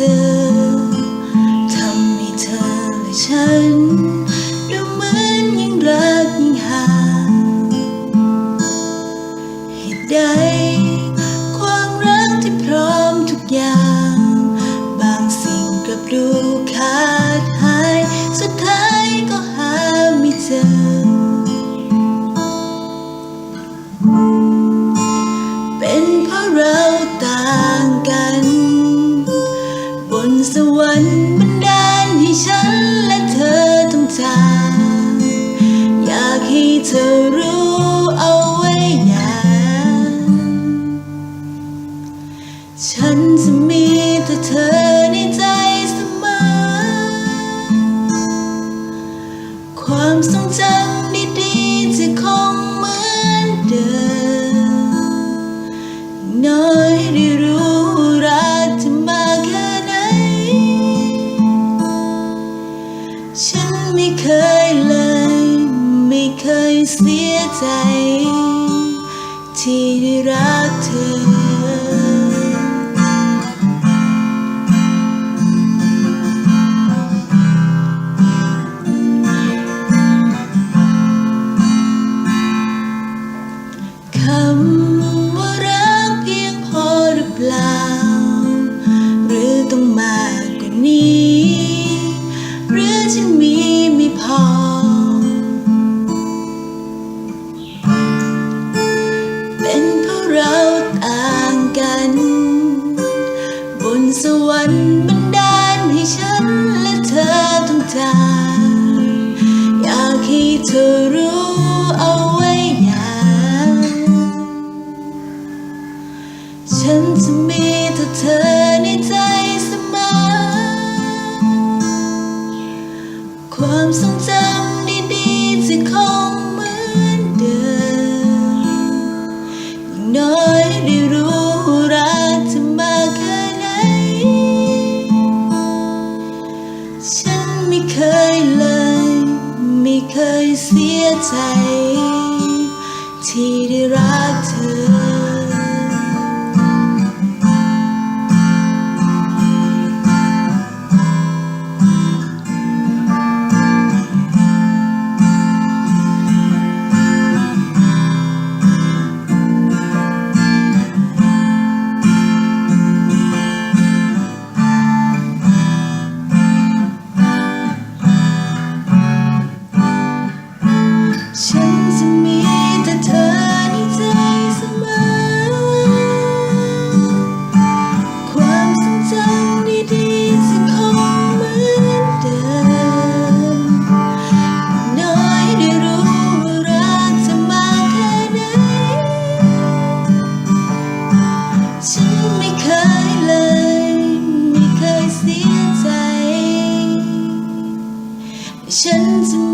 still สวรรค์บันดาลให้ฉันและเธอต้องจากอยากให้เธอ ใจ ที่ได้รักเธอคำัน บนสวรรค์บันดาลให้ฉันและเธอต้องจากอยากให้เธอรู้เอาไว้อย่างฉันจะมีแต่เธอในใจเสมอ ความทรงจำดีๆจะคงเหมือนเดิมอย่งน้อย่เคยเลย ไม่เคยเสียใจ ที่ได้รักเธอ chance.